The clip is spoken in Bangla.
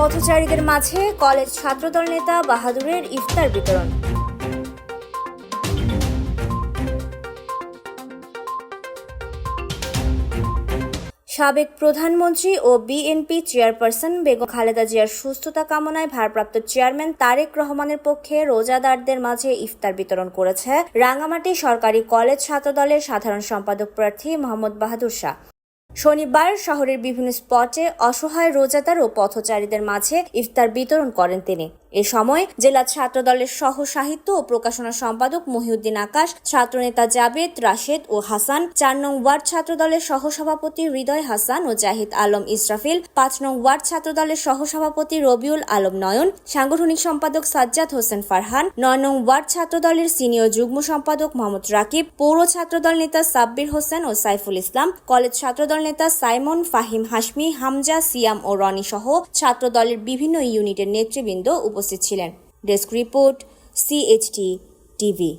পথচারীদের মাঝে কলেজ ছাত্রদল নেতা বাহাদুরের ইফতার বিতরণ। সাবেক প্রধানমন্ত্রী ও বিএনপি চেয়ারপারসন বেগম খালেদা জিয়ার সুস্থতা কামনায় ভারপ্রাপ্ত চেয়ারম্যান তারেক রহমানের পক্ষে রোজাদারদের মাঝে ইফতার বিতরণ করেছে রাঙামাটি সরকারি কলেজ ছাত্রদলের সাধারণ সম্পাদক প্রার্থী মোহাম্মদ বাহাদুর শাহ। শনিবার শহরের বিভিন্ন স্পটে অসহায় রোজাদার ও পথচারীদের মাঝে ইফতার বিতরণ করেন তিনি। এ সময় জেলা ছাত্রদলের সহ সাহিত্য ও প্রকাশনা সম্পাদক মহিউদ্দিন আকাশ, ছাত্রনেতা জাবেদ রাশেদ ও হাসান, চার নং ওয়ার্ড ছাত্রদলের সহসভাপতি হৃদয় হাসান ও জাহিদ আলম ইসরাফিল, পাঁচ নং ওয়ার্ড ছাত্রদলের সহসভাপতি রবিউল আলম নয়ন, সাংগঠনিক সম্পাদক সাজ্জাদ হোসেন ফারহান, নয় নং ওয়ার্ড ছাত্রদলের সিনিয়র যুগ্ম সম্পাদক মোহাম্মদ রাকিব, পৌর ছাত্রদল নেতা সাব্বির হোসেন ও সাইফুল ইসলাম, কলেজ ছাত্রদল নেতা সাইমন ফাহিম হাসমি হামজা, সিয়াম ও রনি সহ ছাত্র দলের বিভিন্ন ইউনিটের নেতৃবৃন্দ উপস্থিত ছিলেন। Desk report CHT TV